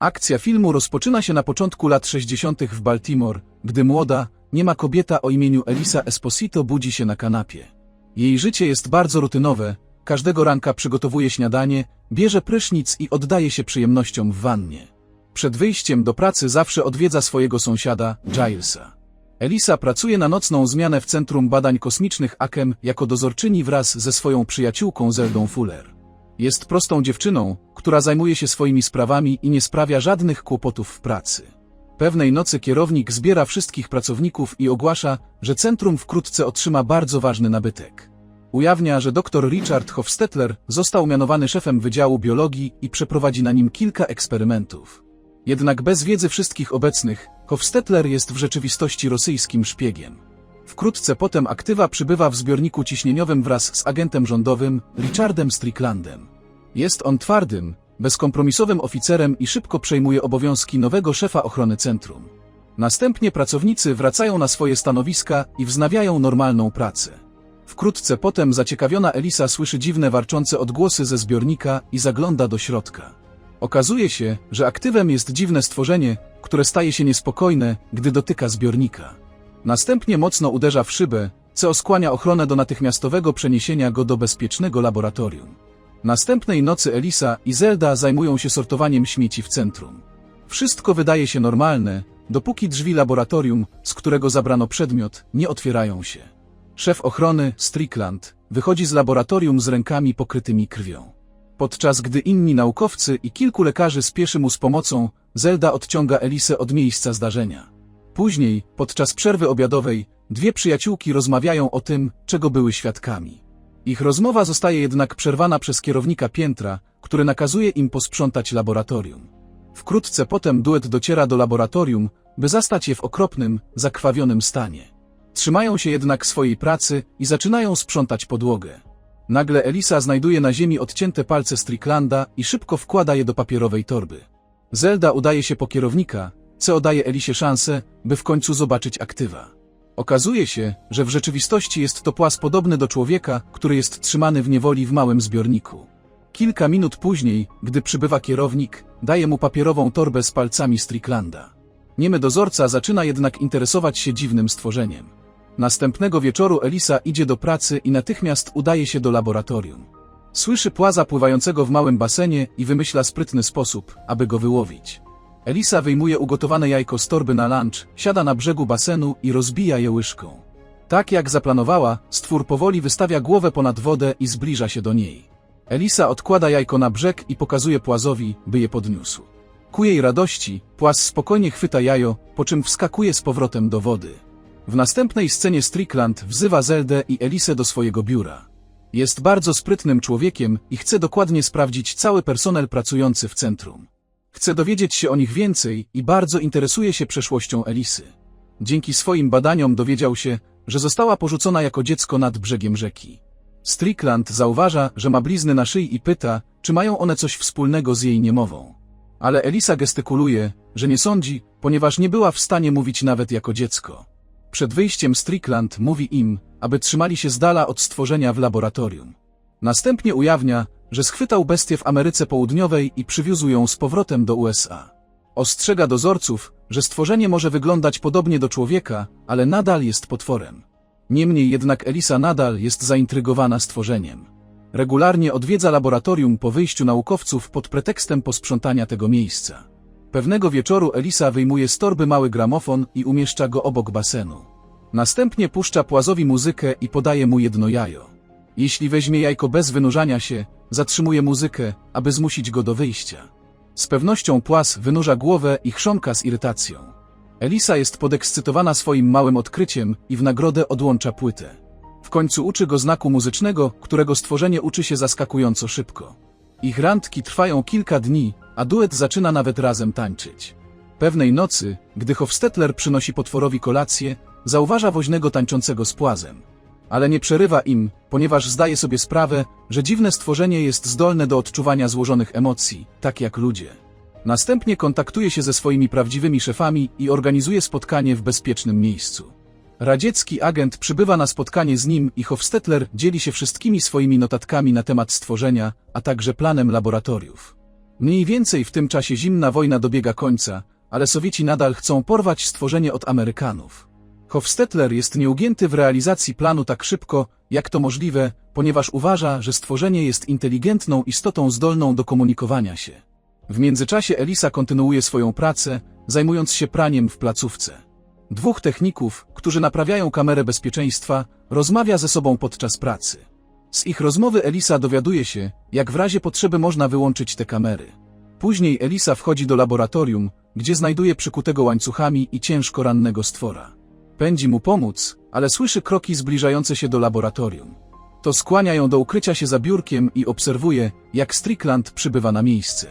Akcja filmu rozpoczyna się na początku lat 60. w Baltimore, gdy młoda, nie ma kobieta o imieniu Elisa Esposito budzi się na kanapie. Jej życie jest bardzo rutynowe, każdego ranka przygotowuje śniadanie, bierze prysznic i oddaje się przyjemnościom w wannie. Przed wyjściem do pracy zawsze odwiedza swojego sąsiada, Gilesa. Elisa pracuje na nocną zmianę w Centrum Badań Kosmicznych AKEM jako dozorczyni wraz ze swoją przyjaciółką Zeldą Fuller. Jest prostą dziewczyną, która zajmuje się swoimi sprawami i nie sprawia żadnych kłopotów w pracy. Pewnej nocy kierownik zbiera wszystkich pracowników i ogłasza, że centrum wkrótce otrzyma bardzo ważny nabytek. Ujawnia, że dr Richard Hofstetler został mianowany szefem Wydziału Biologii i przeprowadzi na nim kilka eksperymentów. Jednak bez wiedzy wszystkich obecnych, Hofstetler jest w rzeczywistości rosyjskim szpiegiem. Wkrótce potem aktywa przybywa w zbiorniku ciśnieniowym wraz z agentem rządowym, Richardem Stricklandem. Jest on twardym, bezkompromisowym oficerem i szybko przejmuje obowiązki nowego szefa ochrony centrum. Następnie pracownicy wracają na swoje stanowiska i wznawiają normalną pracę. Wkrótce potem zaciekawiona Elisa słyszy dziwne warczące odgłosy ze zbiornika i zagląda do środka. Okazuje się, że aktywem jest dziwne stworzenie, które staje się niespokojne, gdy dotyka zbiornika. Następnie mocno uderza w szybę, co skłania ochronę do natychmiastowego przeniesienia go do bezpiecznego laboratorium. Następnej nocy Elisa i Zelda zajmują się sortowaniem śmieci w centrum. Wszystko wydaje się normalne, dopóki drzwi laboratorium, z którego zabrano przedmiot, nie otwierają się. Szef ochrony, Strickland, wychodzi z laboratorium z rękami pokrytymi krwią. Podczas gdy inni naukowcy i kilku lekarzy spieszy mu z pomocą, Zelda odciąga Elisę od miejsca zdarzenia. Później, podczas przerwy obiadowej, dwie przyjaciółki rozmawiają o tym, czego były świadkami. Ich rozmowa zostaje jednak przerwana przez kierownika piętra, który nakazuje im posprzątać laboratorium. Wkrótce potem duet dociera do laboratorium, by zastać je w okropnym, zakrwawionym stanie. Trzymają się jednak swojej pracy i zaczynają sprzątać podłogę. Nagle Elisa znajduje na ziemi odcięte palce Stricklanda i szybko wkłada je do papierowej torby. Zelda udaje się po kierownika, co daje Elisie szansę, by w końcu zobaczyć aktywa. Okazuje się, że w rzeczywistości jest to płas podobny do człowieka, który jest trzymany w niewoli w małym zbiorniku. Kilka minut później, gdy przybywa kierownik, daje mu papierową torbę z palcami Stricklanda. Niemy dozorca zaczyna jednak interesować się dziwnym stworzeniem. Następnego wieczoru Elisa idzie do pracy i natychmiast udaje się do laboratorium. Słyszy płaza pływającego w małym basenie i wymyśla sprytny sposób, aby go wyłowić. Elisa wyjmuje ugotowane jajko z torby na lunch, siada na brzegu basenu i rozbija je łyżką. Tak jak zaplanowała, stwór powoli wystawia głowę ponad wodę i zbliża się do niej. Elisa odkłada jajko na brzeg i pokazuje płazowi, by je podniósł. Ku jej radości, płaz spokojnie chwyta jajo, po czym wskakuje z powrotem do wody. W następnej scenie Strickland wzywa Zeldę i Elisę do swojego biura. Jest bardzo sprytnym człowiekiem i chce dokładnie sprawdzić cały personel pracujący w centrum. Chce dowiedzieć się o nich więcej i bardzo interesuje się przeszłością Elisy. Dzięki swoim badaniom dowiedział się, że została porzucona jako dziecko nad brzegiem rzeki. Strickland zauważa, że ma blizny na szyi i pyta, czy mają one coś wspólnego z jej niemową. Ale Elisa gestykuluje, że nie sądzi, ponieważ nie była w stanie mówić nawet jako dziecko. Przed wyjściem Strickland mówi im, aby trzymali się z dala od stworzenia w laboratorium. Następnie ujawnia, że schwytał bestię w Ameryce Południowej i przywiózł ją z powrotem do USA. Ostrzega dozorców, że stworzenie może wyglądać podobnie do człowieka, ale nadal jest potworem. Niemniej jednak Elisa nadal jest zaintrygowana stworzeniem. Regularnie odwiedza laboratorium po wyjściu naukowców pod pretekstem posprzątania tego miejsca. Pewnego wieczoru Elisa wyjmuje z torby mały gramofon i umieszcza go obok basenu. Następnie puszcza płazowi muzykę i podaje mu jedno jajo. Jeśli weźmie jajko bez wynurzania się, zatrzymuje muzykę, aby zmusić go do wyjścia. Z pewnością płas wynurza głowę i chrząka z irytacją. Elisa jest podekscytowana swoim małym odkryciem i w nagrodę odłącza płytę. W końcu uczy go znaku muzycznego, którego stworzenie uczy się zaskakująco szybko. Ich randki trwają kilka dni, a duet zaczyna nawet razem tańczyć. Pewnej nocy, gdy Hofstetler przynosi potworowi kolację, zauważa woźnego tańczącego z płazem. Ale nie przerywa im, ponieważ zdaje sobie sprawę, że dziwne stworzenie jest zdolne do odczuwania złożonych emocji, tak jak ludzie. Następnie kontaktuje się ze swoimi prawdziwymi szefami i organizuje spotkanie w bezpiecznym miejscu. Radziecki agent przybywa na spotkanie z nim i Hofstetler dzieli się wszystkimi swoimi notatkami na temat stworzenia, a także planem laboratoriów. Mniej więcej w tym czasie zimna wojna dobiega końca, ale Sowieci nadal chcą porwać stworzenie od Amerykanów. Hofstetler jest nieugięty w realizacji planu tak szybko, jak to możliwe, ponieważ uważa, że stworzenie jest inteligentną istotą zdolną do komunikowania się. W międzyczasie Elisa kontynuuje swoją pracę, zajmując się praniem w placówce. Dwóch techników, którzy naprawiają kamerę bezpieczeństwa, rozmawia ze sobą podczas pracy. Z ich rozmowy Elisa dowiaduje się, jak w razie potrzeby można wyłączyć te kamery. Później Elisa wchodzi do laboratorium, gdzie znajduje przykutego łańcuchami i ciężko rannego stwora. Pędzi mu pomóc, ale słyszy kroki zbliżające się do laboratorium. To skłania ją do ukrycia się za biurkiem i obserwuje, jak Strickland przybywa na miejsce.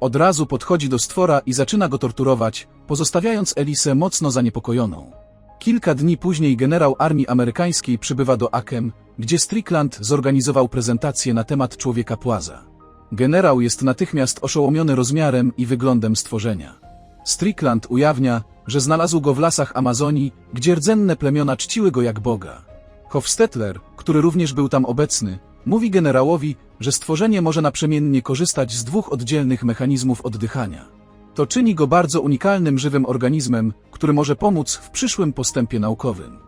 Od razu podchodzi do stwora i zaczyna go torturować, pozostawiając Elisę mocno zaniepokojoną. Kilka dni później generał armii amerykańskiej przybywa do Akem, gdzie Strickland zorganizował prezentację na temat człowieka płaza. Generał jest natychmiast oszołomiony rozmiarem i wyglądem stworzenia. Strickland ujawnia, że znalazł go w lasach Amazonii, gdzie rdzenne plemiona czciły go jak Boga. Hofstetler, który również był tam obecny, mówi generałowi, że stworzenie może naprzemiennie korzystać z dwóch oddzielnych mechanizmów oddychania. To czyni go bardzo unikalnym żywym organizmem, który może pomóc w przyszłym postępie naukowym.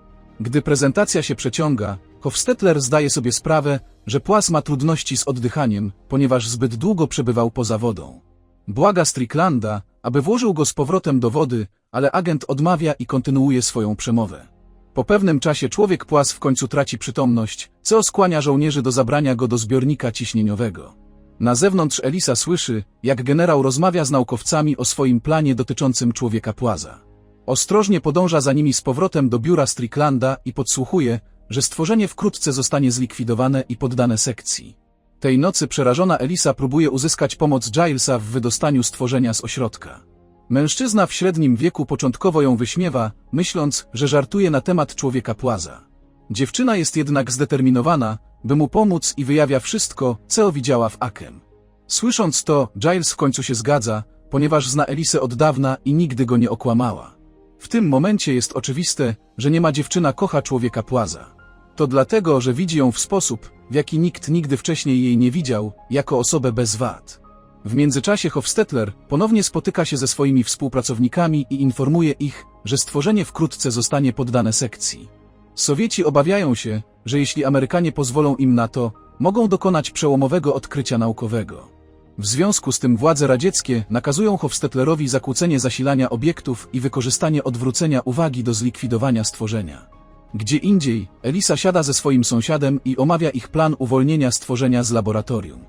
Gdy prezentacja się przeciąga, Hofstetler zdaje sobie sprawę, że płas ma trudności z oddychaniem, ponieważ zbyt długo przebywał poza wodą. Błaga Stricklanda, aby włożył go z powrotem do wody, ale agent odmawia i kontynuuje swoją przemowę. Po pewnym czasie człowiek płas w końcu traci przytomność, co skłania żołnierzy do zabrania go do zbiornika ciśnieniowego. Na zewnątrz Elisa słyszy, jak generał rozmawia z naukowcami o swoim planie dotyczącym człowieka płaza. Ostrożnie podąża za nimi z powrotem do biura Stricklanda i podsłuchuje, że stworzenie wkrótce zostanie zlikwidowane i poddane sekcji. Tej nocy przerażona Elisa próbuje uzyskać pomoc Gilesa w wydostaniu stworzenia z ośrodka. Mężczyzna w średnim wieku początkowo ją wyśmiewa, myśląc, że żartuje na temat człowieka płaza. Dziewczyna jest jednak zdeterminowana, by mu pomóc i wyjawia wszystko, co widziała w Akem. Słysząc to, Giles w końcu się zgadza, ponieważ zna Elisę od dawna i nigdy go nie okłamała. W tym momencie jest oczywiste, że nie ma dziewczyna kocha człowieka płaza. To dlatego, że widzi ją w sposób, w jaki nikt nigdy wcześniej jej nie widział, jako osobę bez wad. W międzyczasie Hofstetler ponownie spotyka się ze swoimi współpracownikami i informuje ich, że stworzenie wkrótce zostanie poddane sekcji. Sowieci obawiają się, że jeśli Amerykanie pozwolą im na to, mogą dokonać przełomowego odkrycia naukowego. W związku z tym władze radzieckie nakazują Hofstetlerowi zakłócenie zasilania obiektów i wykorzystanie odwrócenia uwagi do zlikwidowania stworzenia. Gdzie indziej, Elisa siada ze swoim sąsiadem i omawia ich plan uwolnienia stworzenia z laboratorium.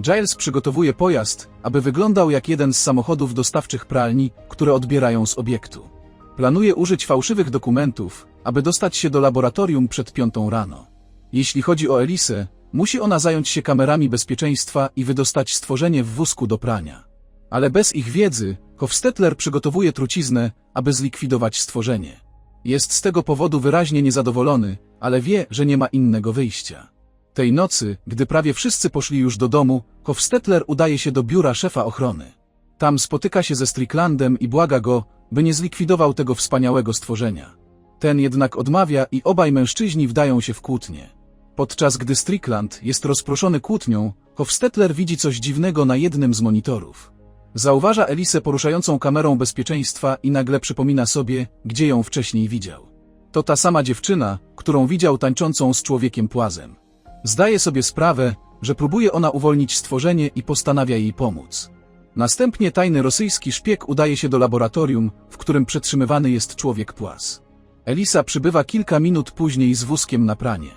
Giles przygotowuje pojazd, aby wyglądał jak jeden z samochodów dostawczych pralni, które odbierają z obiektu. Planuje użyć fałszywych dokumentów, aby dostać się do laboratorium przed piątą rano. Jeśli chodzi o Elisę, musi ona zająć się kamerami bezpieczeństwa i wydostać stworzenie w wózku do prania. Ale bez ich wiedzy, Hofstetler przygotowuje truciznę, aby zlikwidować stworzenie. Jest z tego powodu wyraźnie niezadowolony, ale wie, że nie ma innego wyjścia. Tej nocy, gdy prawie wszyscy poszli już do domu, Hofstetler udaje się do biura szefa ochrony. Tam spotyka się ze Stricklandem i błaga go, by nie zlikwidował tego wspaniałego stworzenia. Ten jednak odmawia i obaj mężczyźni wdają się w kłótnie. Podczas gdy Strickland jest rozproszony kłótnią, Hofstetler widzi coś dziwnego na jednym z monitorów. Zauważa Elisę poruszającą kamerą bezpieczeństwa i nagle przypomina sobie, gdzie ją wcześniej widział. To ta sama dziewczyna, którą widział tańczącą z człowiekiem płazem. Zdaje sobie sprawę, że próbuje ona uwolnić stworzenie i postanawia jej pomóc. Następnie tajny rosyjski szpieg udaje się do laboratorium, w którym przetrzymywany jest człowiek płaz. Elisa przybywa kilka minut później z wózkiem na pranie.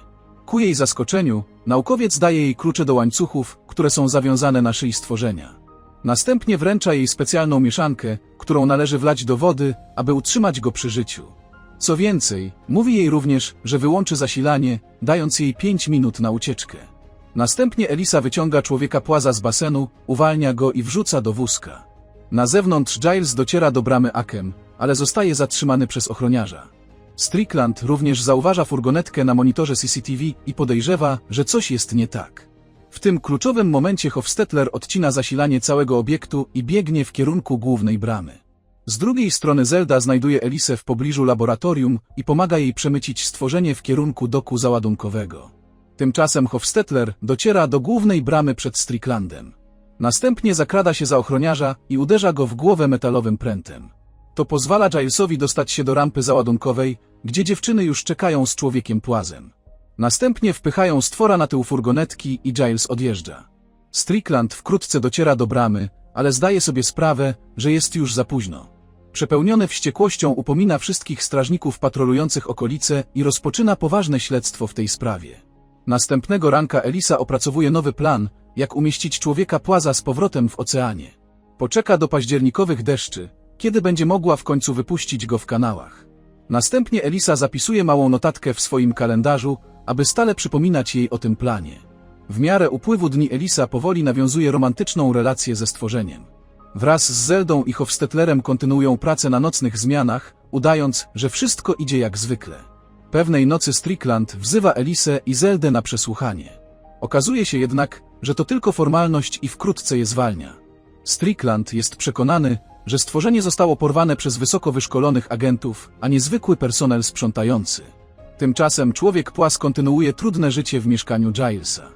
Ku jej zaskoczeniu, naukowiec daje jej klucze do łańcuchów, które są zawiązane na szyi stworzenia. Następnie wręcza jej specjalną mieszankę, którą należy wlać do wody, aby utrzymać go przy życiu. Co więcej, mówi jej również, że wyłączy zasilanie, dając jej 5 minut na ucieczkę. Następnie Elisa wyciąga człowieka płaza z basenu, uwalnia go i wrzuca do wózka. Na zewnątrz Giles dociera do bramy Akem, ale zostaje zatrzymany przez ochroniarza. Strickland również zauważa furgonetkę na monitorze CCTV i podejrzewa, że coś jest nie tak. W tym kluczowym momencie Hofstetler odcina zasilanie całego obiektu i biegnie w kierunku głównej bramy. Z drugiej strony Zelda znajduje Elisę w pobliżu laboratorium i pomaga jej przemycić stworzenie w kierunku doku załadunkowego. Tymczasem Hofstetler dociera do głównej bramy przed Stricklandem. Następnie zakrada się za ochroniarza i uderza go w głowę metalowym prętem. To pozwala Gilesowi dostać się do rampy załadunkowej, gdzie dziewczyny już czekają z człowiekiem płazem. Następnie wpychają stwora na tył furgonetki i Giles odjeżdża. Strickland wkrótce dociera do bramy, ale zdaje sobie sprawę, że jest już za późno. Przepełniony wściekłością upomina wszystkich strażników patrolujących okolice i rozpoczyna poważne śledztwo w tej sprawie. Następnego ranka Elisa opracowuje nowy plan, jak umieścić człowieka płaza z powrotem w oceanie. Poczeka do październikowych deszczy, kiedy będzie mogła w końcu wypuścić go w kanałach. Następnie Elisa zapisuje małą notatkę w swoim kalendarzu, aby stale przypominać jej o tym planie. W miarę upływu dni Elisa powoli nawiązuje romantyczną relację ze stworzeniem. Wraz z Zeldą i Hofstetlerem kontynuują pracę na nocnych zmianach, udając, że wszystko idzie jak zwykle. Pewnej nocy Strickland wzywa Elisę i Zeldę na przesłuchanie. Okazuje się jednak, że to tylko formalność i wkrótce je zwalnia. Strickland jest przekonany, że stworzenie zostało porwane przez wysoko wyszkolonych agentów, a nie zwykły personel sprzątający. Tymczasem człowiek płas kontynuuje trudne życie w mieszkaniu Gilesa.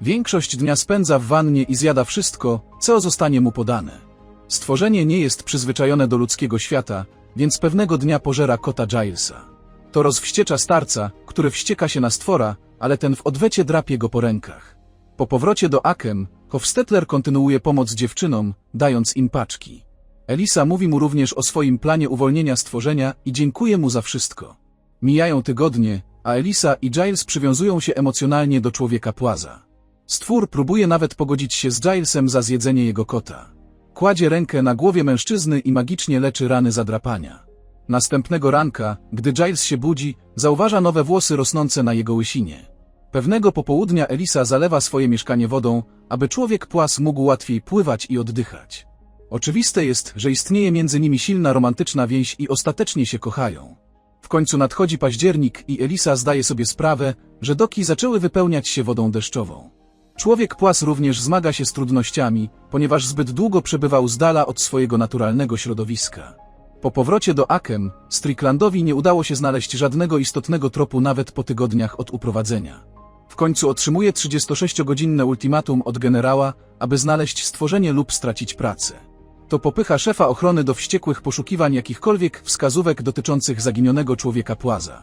Większość dnia spędza w wannie i zjada wszystko, co zostanie mu podane. Stworzenie nie jest przyzwyczajone do ludzkiego świata, więc pewnego dnia pożera kota Gilesa. To rozwściecza starca, który wścieka się na stwora, ale ten w odwecie drapie go po rękach. Po powrocie do Akem, Hofstetler kontynuuje pomoc dziewczynom, dając im paczki. Elisa mówi mu również o swoim planie uwolnienia stworzenia i dziękuje mu za wszystko. Mijają tygodnie, a Elisa i Giles przywiązują się emocjonalnie do człowieka płaza. Stwór próbuje nawet pogodzić się z Gilesem za zjedzenie jego kota. Kładzie rękę na głowie mężczyzny i magicznie leczy rany zadrapania. Następnego ranka, gdy Giles się budzi, zauważa nowe włosy rosnące na jego łysinie. Pewnego popołudnia Elisa zalewa swoje mieszkanie wodą, aby człowiek płas mógł łatwiej pływać i oddychać. Oczywiste jest, że istnieje między nimi silna romantyczna więź i ostatecznie się kochają. W końcu nadchodzi październik i Elisa zdaje sobie sprawę, że doki zaczęły wypełniać się wodą deszczową. Człowiek płas również zmaga się z trudnościami, ponieważ zbyt długo przebywał z dala od swojego naturalnego środowiska. Po powrocie do Akem, Stricklandowi nie udało się znaleźć żadnego istotnego tropu nawet po tygodniach od uprowadzenia. W końcu otrzymuje 36-godzinne ultimatum od generała, aby znaleźć stworzenie lub stracić pracę. To popycha szefa ochrony do wściekłych poszukiwań jakichkolwiek wskazówek dotyczących zaginionego człowieka płaza.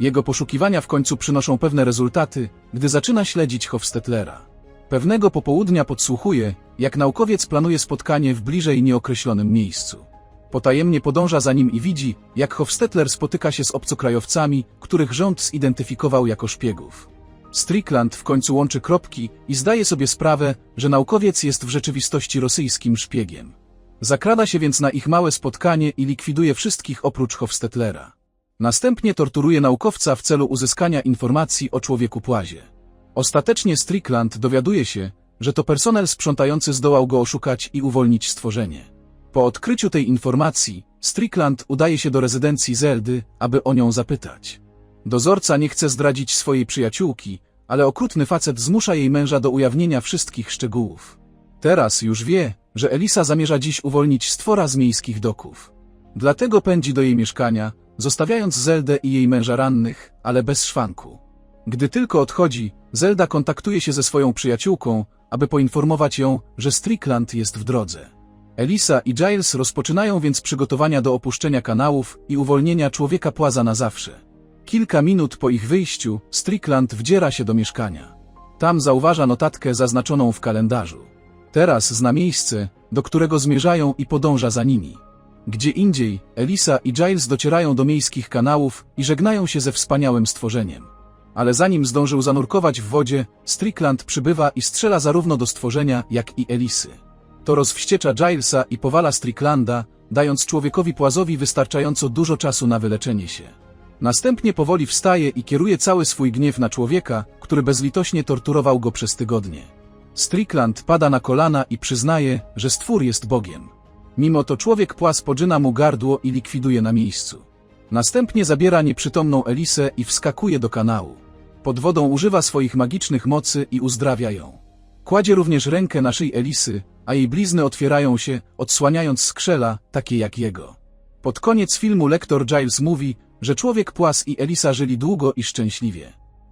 Jego poszukiwania w końcu przynoszą pewne rezultaty, gdy zaczyna śledzić Hofstettlera. Pewnego popołudnia podsłuchuje, jak naukowiec planuje spotkanie w bliżej nieokreślonym miejscu. Potajemnie podąża za nim i widzi, jak Hofstetler spotyka się z obcokrajowcami, których rząd zidentyfikował jako szpiegów. Strickland w końcu łączy kropki i zdaje sobie sprawę, że naukowiec jest w rzeczywistości rosyjskim szpiegiem. Zakrada się więc na ich małe spotkanie i likwiduje wszystkich oprócz Hofstettlera. Następnie torturuje naukowca w celu uzyskania informacji o człowieku płazie. Ostatecznie Strickland dowiaduje się, że to personel sprzątający zdołał go oszukać i uwolnić stworzenie. Po odkryciu tej informacji, Strickland udaje się do rezydencji Zeldy, aby o nią zapytać. Dozorca nie chce zdradzić swojej przyjaciółki, ale okrutny facet zmusza jej męża do ujawnienia wszystkich szczegółów. Teraz już wie, że Elisa zamierza dziś uwolnić stwora z miejskich doków. Dlatego pędzi do jej mieszkania, zostawiając Zeldę i jej męża rannych, ale bez szwanku. Gdy tylko odchodzi, Zelda kontaktuje się ze swoją przyjaciółką, aby poinformować ją, że Strickland jest w drodze. Elisa i Giles rozpoczynają więc przygotowania do opuszczenia kanałów i uwolnienia człowieka płaza na zawsze. Kilka minut po ich wyjściu, Strickland wdziera się do mieszkania. Tam zauważa notatkę zaznaczoną w kalendarzu. Teraz zna miejsce, do którego zmierzają i podąża za nimi. Gdzie indziej, Elisa i Giles docierają do miejskich kanałów i żegnają się ze wspaniałym stworzeniem. Ale zanim zdążył zanurkować w wodzie, Strickland przybywa i strzela zarówno do stworzenia, jak i Elisy. To rozwściecza Gilesa i powala Stricklanda, dając człowiekowi płazowi wystarczająco dużo czasu na wyleczenie się. Następnie powoli wstaje i kieruje cały swój gniew na człowieka, który bezlitośnie torturował go przez tygodnie. Strickland pada na kolana i przyznaje, że stwór jest Bogiem. Mimo to człowiek płas pożyna mu gardło i likwiduje na miejscu. Następnie zabiera nieprzytomną Elisę i wskakuje do kanału. Pod wodą używa swoich magicznych mocy i uzdrawia ją. Kładzie również rękę na szyi Elisy, a jej blizny otwierają się, odsłaniając skrzela, takie jak jego. Pod koniec filmu lektor Giles mówi, że człowiek płas i Elisa żyli długo i szczęśliwie.